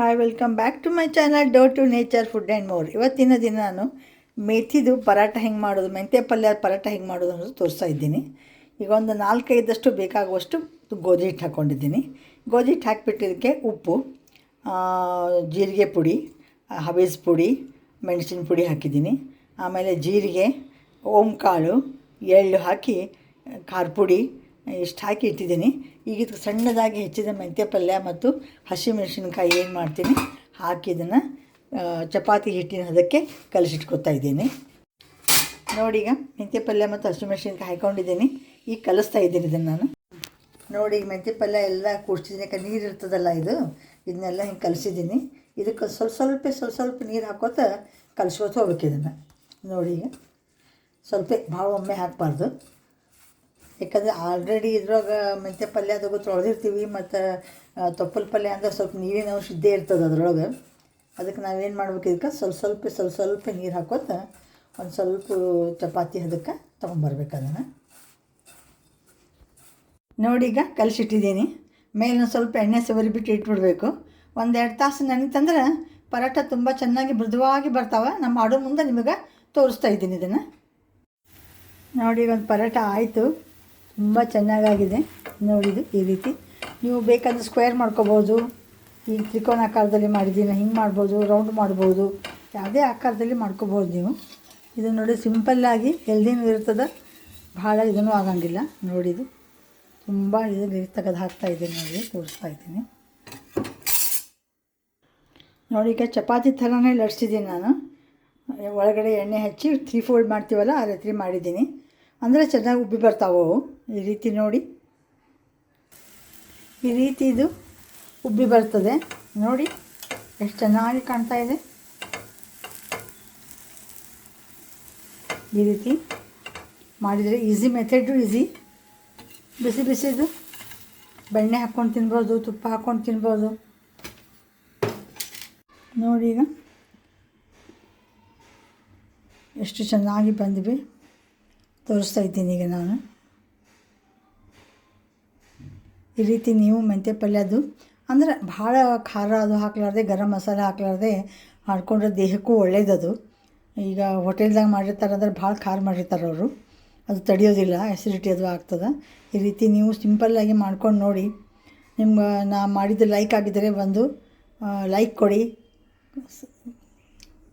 Hi welcome back to my channel dough to nature food and more ಇವತ್ತಿನ ದಿನ ನಾನು ಮೆಥಿದು ಪರಾಟ ಹೆಂಗೆ ಮಾಡೋದು, ಮೆಂತ್ಯ ಪಲ್ಯ ಪರಾಟ ಹೆಂಗೆ ಮಾಡೋದು ಅನ್ನೋದು ತೋರಿಸ್ತಾ ಇದ್ದೀನಿ. ಈಗ ಒಂದು ನಾಲ್ಕೈದಷ್ಟು ಬೇಕಾಗುವಷ್ಟು ಗೋಧಿ ಹಿಟ್ಟು ಹಾಕ್ಕೊಂಡಿದ್ದೀನಿ ಗೋಧಿ ಹಿಟ್ಟು ಹಾಕಿಬಿಟ್ಟು ಇದಕ್ಕೆ ಉಪ್ಪು ಜೀರಿಗೆ ಪುಡಿ, ಹಬೀಸ್ ಪುಡಿ, ಮೆಣಸಿನ ಪುಡಿ ಹಾಕಿದ್ದೀನಿ. ಆಮೇಲೆ ಜೀರಿಗೆ, ಓಂಕಾಳು, ಎಳ್ಳು ಹಾಕಿ, ಖಾರ ಪುಡಿ ಇಷ್ಟು ಹಾಕಿ ಇಟ್ಟಿದ್ದೀನಿ. ಈಗ ಇದಕ್ಕೆ ಸಣ್ಣದಾಗಿ ಹೆಚ್ಚಿದ ಮೆಂತ್ಯ ಪಲ್ಯ ಮತ್ತು ಹಸಿಮೆಣಸಿನ್ಕಾಯಿ ಏನು ಮಾಡ್ತೀನಿ, ಹಾಕಿ ಇದನ್ನು ಚಪಾತಿ ಹಿಟ್ಟಿನ ಅದಕ್ಕೆ ಕಲಸಿಟ್ಕೊತಾ ಇದ್ದೀನಿ. ನೋಡಿ ಈಗ ಮೆಂತ್ಯ ಪಲ್ಯ ಮತ್ತು ಹಸಿಮೆಣಸಿನ್ಕಾಯಿ ಹಾಕೊಂಡಿದ್ದೀನಿ. ಈಗ ಕಲಿಸ್ತಾ ಇದ್ದೀನಿ ಇದನ್ನು ನಾನು. ನೋಡಿ ಈಗ ಮೆಂತ್ಯ ಪಲ್ಯ ಎಲ್ಲ ಕೂಡ್ಸಿದ್ದೀನಿ. ಯಾಕೆ ನೀರು ಇರ್ತದಲ್ಲ ಇದು? ಇದನ್ನೆಲ್ಲ ಹಿಂಗೆ ಕಲಿಸಿದ್ದೀನಿ. ಇದಕ್ಕೆ ಸ್ವಲ್ಪ ಸ್ವಲ್ಪ ಸ್ವಲ್ಪ ಸ್ವಲ್ಪ ನೀರು ಹಾಕೋತ ಕಲಿಸ್ಕೊತ ಹೋಗ್ಬೇಕು ಇದನ್ನು. ನೋಡಿ ಈಗ ಸ್ವಲ್ಪ ಭಾಳ ಒಮ್ಮೆ ಹಾಕಬಾರ್ದು. ಯಾಕಂದರೆ ಆಲ್ರೆಡಿ ಇದ್ರೊಳಗೆ ಮೆಂತ್ಯ ಪಲ್ಯ ಅದು ತೊಳೆದಿರ್ತೀವಿ, ಮತ್ತು ತೊಪ್ಪಲ್ ಪಲ್ಯ ಅಂದ್ರೆ ಸ್ವಲ್ಪ ನೀರಿನ ಅಂಶ ಇದ್ದೇ ಇರ್ತದೆ ಅದರೊಳಗೆ. ಅದಕ್ಕೆ ನಾವೇನು ಮಾಡ್ಬೇಕು ಇದಕ್ಕೆ? ಸ್ವಲ್ಪ ಸ್ವಲ್ಪ ಸ್ವಲ್ಪ ಸ್ವಲ್ಪ ನೀರು ಹಾಕೋತ ಒಂದು ಸ್ವಲ್ಪ ಚಪಾತಿ ಅದಕ್ಕೆ ತೊಗೊಂಬರ್ಬೇಕು ಅದನ್ನು. ನೋಡಿ ಈಗ ಕಲಸಿಟ್ಟಿದ್ದೀನಿ. ಮೇಲೆ ಸ್ವಲ್ಪ ಎಣ್ಣೆ ಸವರಿ ಬಿಟ್ಟು ಇಟ್ಬಿಡ್ಬೇಕು. ಒಂದೆರಡು ತಾಸು ನೆನಿತಂದ್ರೆ ಪರೋಟ ತುಂಬ ಚೆನ್ನಾಗಿ ಮೃದುವಾಗಿ ಬರ್ತಾವೆ. ನಮ್ಮ ಮಾಡೋ ಮುಂದೆ ನಿಮಗೆ ತೋರಿಸ್ತಾ ಇದ್ದೀನಿ ಇದನ್ನು. ನೋಡಿ ಒಂದು ಪರೋಟ ಆಯಿತು. ತುಂಬ ಚೆನ್ನಾಗಾಗಿದೆ. ನೋಡಿದ್ದು ಈ ರೀತಿ. ನೀವು ಬೇಕಾದ್ರೆ ಸ್ಕ್ವೇರ್ ಮಾಡ್ಕೋಬೋದು. ಈ ತ್ರಿಕೋನ ಆಕಾರದಲ್ಲಿ ಮಾಡಿದ್ದೀನಿ ಹಿಂಗೆ ಮಾಡ್ಬೋದು ರೌಂಡ್ ಮಾಡ್ಬೋದು. ಯಾವುದೇ ಆಕಾರದಲ್ಲಿ ಮಾಡ್ಕೋಬೋದು ನೀವು. ಇದು ನೋಡಿ ಸಿಂಪಲ್ಲಾಗಿ ಹೆಲ್ದಿನೂ ಇರ್ತದೆ. ಭಾಳ ಇದೂ ಆಗಂಗಿಲ್ಲ. ನೋಡಿದು ತುಂಬ ಇದು ತೆಗೆದು ಹಾಕ್ತಾ ಇದ್ದೀನಿ ನೋಡಿ, ತೋರಿಸ್ತಾ ಇದ್ದೀನಿ. ನೋಡಿ, ಈಗ ಚಪಾತಿ ಥರನೇ ಲಡ್ಸಿದ್ದೀನಿ ನಾನು. ಒಳಗಡೆ ಎಣ್ಣೆ ಹಚ್ಚಿ ತ್ರೀ ಫೋಲ್ಡ್ ಮಾಡ್ತೀವಲ್ಲ, ಆ ರೀತಿ ಮಾಡಿದ್ದೀನಿ. ಅಂದರೆ ಚೆನ್ನಾಗಿ ಉಬ್ಬಿ ಬರ್ತಾವೆ ಈ ರೀತಿ ನೋಡಿ. ಈ ರೀತಿ ಇದು ಉಬ್ಬಿ ಬರ್ತದೆ. ನೋಡಿ, ಎಷ್ಟು ಚೆನ್ನಾಗಿ ಕಾಣ್ತಾ ಇದೆ. ಈ ರೀತಿ ಮಾಡಿದರೆ ಈಸಿ ಮೆಥಡು, ಈಸಿ. ಬಿಸಿ ಬಿಸಿದು ಬೆಣ್ಣೆ ಹಾಕ್ಕೊಂಡು ತಿನ್ಬೋದು, ತುಪ್ಪ ಹಾಕ್ಕೊಂಡು ತಿನ್ಬೋದು. ನೋಡಿ ಈಗ. ಎಷ್ಟು ಚೆನ್ನಾಗಿ ಬಂದ್ವಿ. ತೋರಿಸ್ತಾ ಇದ್ದೀನಿ ಈಗ ನಾನು. ಈ ರೀತಿ ನೀವು ಮೆಂತ್ಯ ಪಲ್ಯದು ಅಂದರೆ ಭಾಳ ಖಾರ ಅದು ಹಾಕ್ಲಾರ್ದೆ, ಗರಂ ಮಸಾಲೆ ಹಾಕ್ಲಾರ್ದೆ ಮಾಡಿಕೊಂಡ್ರೆ ದೇಹಕ್ಕೂ ಒಳ್ಳೇದದು. ಈಗ ಹೋಟೆಲ್ದಾಗ ಮಾಡಿರ್ತಾರೆ ಅಂದ್ರೆ ಭಾಳ ಖಾರ ಮಾಡಿರ್ತಾರೆ ಅವರು. ಅದು ತಡೆಯೋದಿಲ್ಲ ಆ್ಯಸಿಡಿಟಿ ಅದು ಆಗ್ತದೆ. ಈ ರೀತಿ ನೀವು ಸಿಂಪಲ್ಲಾಗಿ ಮಾಡ್ಕೊಂಡು ನೋಡಿ. ನಿಮ್ಗೆ ನಾ ಮಾಡಿದ್ದು ಲೈಕ್ ಆಗಿದ್ದರೆ ಬಂದು ಲೈಕ್ ಕೊಡಿ.